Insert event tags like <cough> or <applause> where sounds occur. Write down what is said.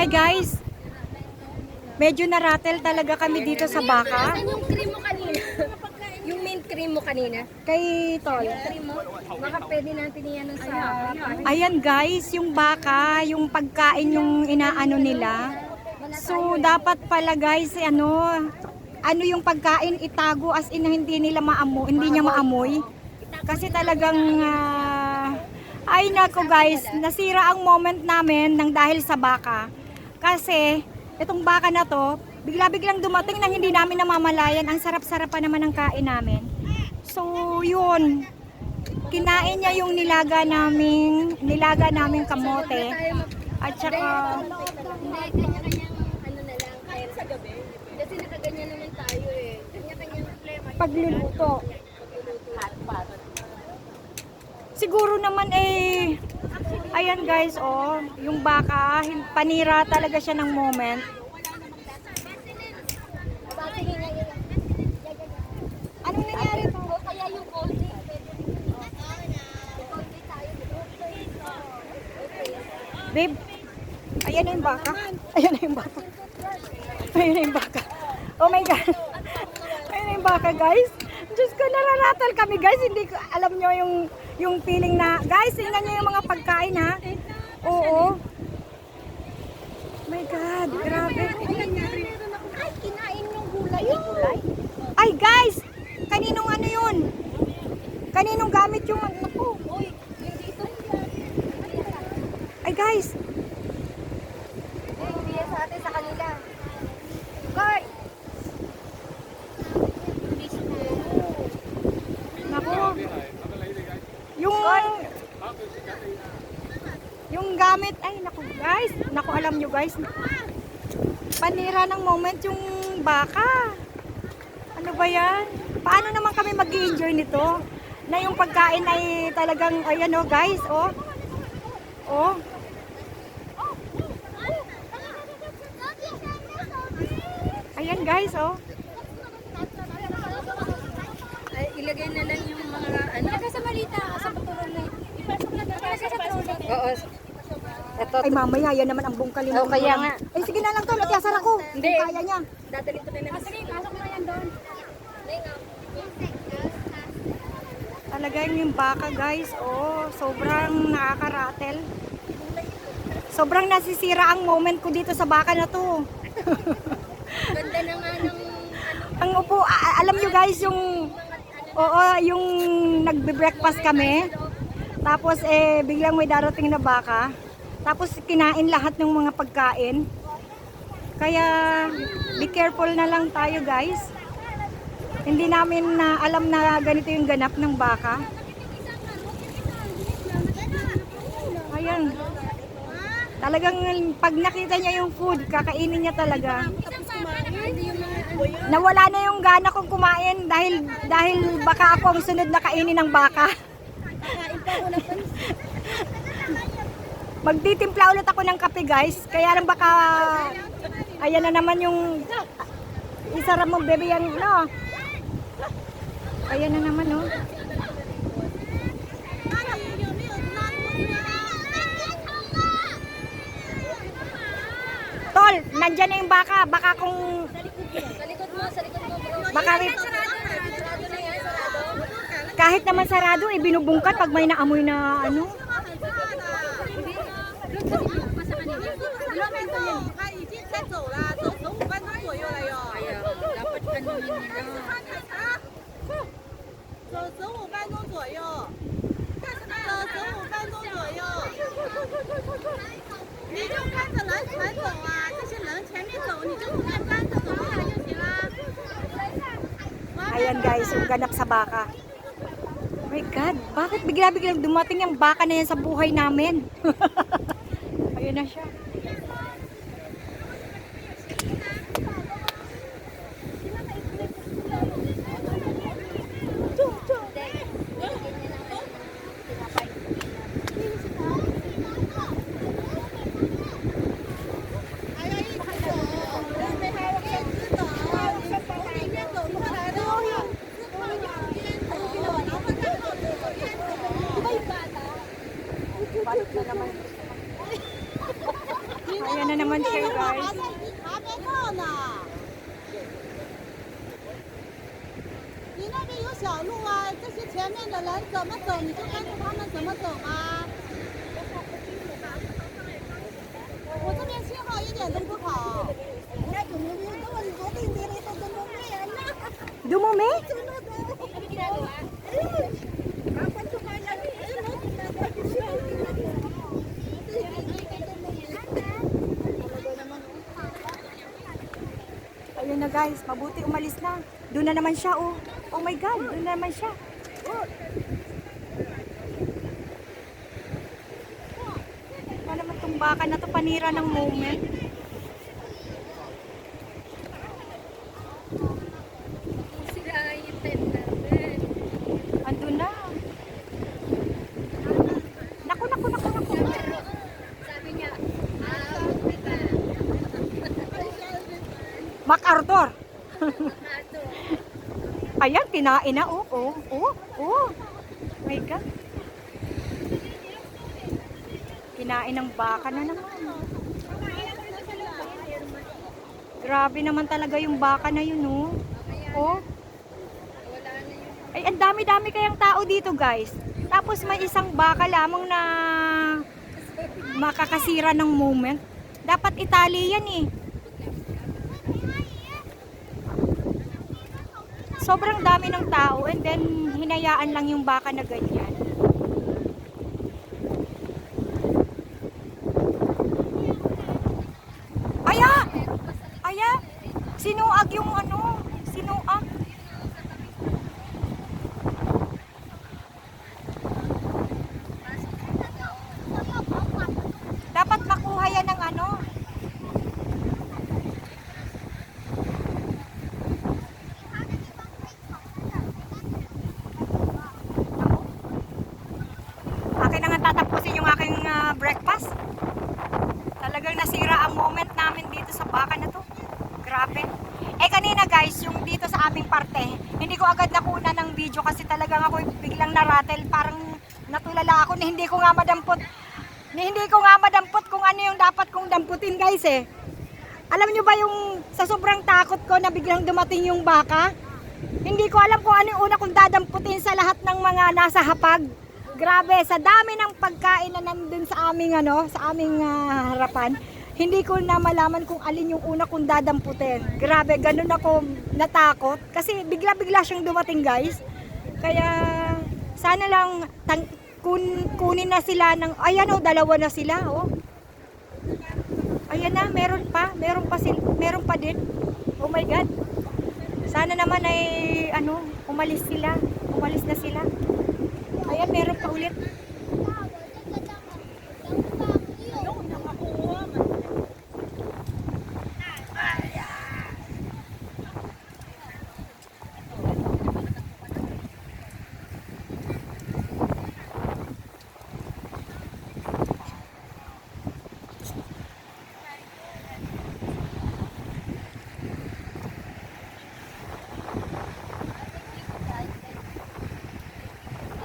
Hi guys. Medyo naratel talaga kami dito sa baka. Asan yung cream mo kanina? <laughs> yung mint cream mo kanina? Kay Tol. Cream mo? Baka pwede natin yan sa... Ayan guys, yung baka, yung pagkain yung inaano nila. So dapat pala guys, eh, ano, ano yung pagkain itago as in hindi nila maamoy, hindi niya maamoy. Kasi talagang ah, ay nako guys, nasira ang moment namin nang dahil sa baka. Kasi itong baka na to, bigla-biglang dumating nang hindi namin namamalayan. Ang sarap-sarap pa naman ng kain namin. So yun, kinain niya yung nilaga naming nilaga naming kamote at saka Hindi, kanya-kanyang ano na lang. Kaya sa gabi. Kasi nakaganyan naman tayo eh. Kanya-kanyang problema. pagluluto. Siguro naman eh ayan guys oh, yung baka panira talaga siya ng moment. Anong nangyari to? Kaya yung cold. Babe, ayan na yung baka. Ayan na yung baka. Ayan na yung baka. Oh my God. Ayan na yung baka, guys. Diyos ko, nararatal kami, guys. Hindi ko, alam nyo yung, yung feeling na, guys, tingnan nyo yung mga pagkain, ha? Oo. My God, grabe. Ay, kinain yung gulay. Ay, guys! Kaninong ano yun? Kaninong gamit yung, naku. Ay, guys. Eh, hindi yan sa atin sa kanila. Guard! Naku. Yung yung gamit ay naku guys, naku alam nyo guys. Panira ng moment yung baka. Ano ba yan? Paano naman kami mag enjoy nito? Na yung pagkain ay talagang ayan oh guys, oh. Oh. Ayan guys, oh. Ay, ilagay na lang yung mga ano. Ilagay sa malita, sa patuloy na. Ipasok na ilagay sa patuloy. Oo. Ito, Ay mamaya, yan naman ang bungkalin. Oh, kaya nga. Ay sige na lang to, latiasan ako. Hindi. Kung Kaya niya. dadalhin ko na lang. sige, pasok na yan doon. Talagang yung baka guys, oh, sobrang nakakaratel. Sobrang nasisira ang moment ko dito sa baka na to. Ganda na nga ng ano. Ang upo, alam nyo guys, yung, oo, yung nagbe-breakfast kami. Tapos eh, biglang may darating na baka. Tapos kinain lahat ng mga pagkain. Kaya, be careful na lang tayo guys. Hindi namin na alam na ganito yung ganap ng baka. Ayan. Talagang pag nakita niya yung food, kakainin niya talaga. Nawala na yung gana kong kumain dahil dahil baka ako ang sunod na kainin ng baka. Magtitimpla ulit ako ng kape guys. Kaya lang baka ayan na naman yung isara mo bebe yan no. Ayan na naman oh. Tol, nandyan na yung baka. Baka kung Sa likod mo, sa mo kahit naman sarado, eh, binubungkat pag may naamoy na ano. Ayan guys, yung ganap sa baka. Oh my God, bakit bigla-biglang dumating yung baka na yan sa buhay namin? <laughs> Ayun na siya. 人怎么走，你就跟着他们怎么走啊。我这边信号一点都不好。 Dumumi? Ayun na guys, mabuti umalis na. Doon na naman siya oh. Oh my God, doon na naman siya. Baka na to panira ng moment. Andun na. Naku, naku, naku, naku. Sabi niya, ah. MacArthur. Ayan, kinain na. Oh, oh, oh, oh. My God. Kinain ng baka na naman. Grabe naman talaga yung baka na yun, oh. Oh. Ay, ang dami-dami kayang tao dito, guys. Tapos may isang baka lamang na makakasira ng moment. Dapat itali yan eh. Sobrang dami ng tao and then hinayaan lang yung baka na ganyan. Aya! Sinuag yung ano? Sinuag. Dapat makuha yan ng ano? Akin na nga tatapusin yung aking ah, breakfast. Talagang nasira ang moment namin dito sa baka na to. Eh kanina guys, yung dito sa aming parte, hindi ko agad nakuna ng video kasi talagang ako biglang naratel. Parang natulala ako na hindi ko nga madampot. Na hindi ko nga madampot kung ano yung dapat kong damputin guys eh. Alam nyo ba yung sa sobrang takot ko na biglang dumating yung baka? Hindi ko alam kung ano yung una kong dadamputin sa lahat ng mga nasa hapag. Grabe, sa dami ng pagkain na nandun sa aming ano, sa aming ah, harapan, hindi ko na malaman kung alin yung una kong dadamputin. Grabe, ganun ako natakot kasi bigla-bigla siyang dumating, guys. Kaya sana lang tan- kun- kunin na sila ng ayan oh, dalawa na sila, oh. Ayan na, meron pa, meron pa sil, meron pa din. Oh my god. Sana naman ay ano, umalis sila. Umalis na sila. Ayan, meron pa ulit.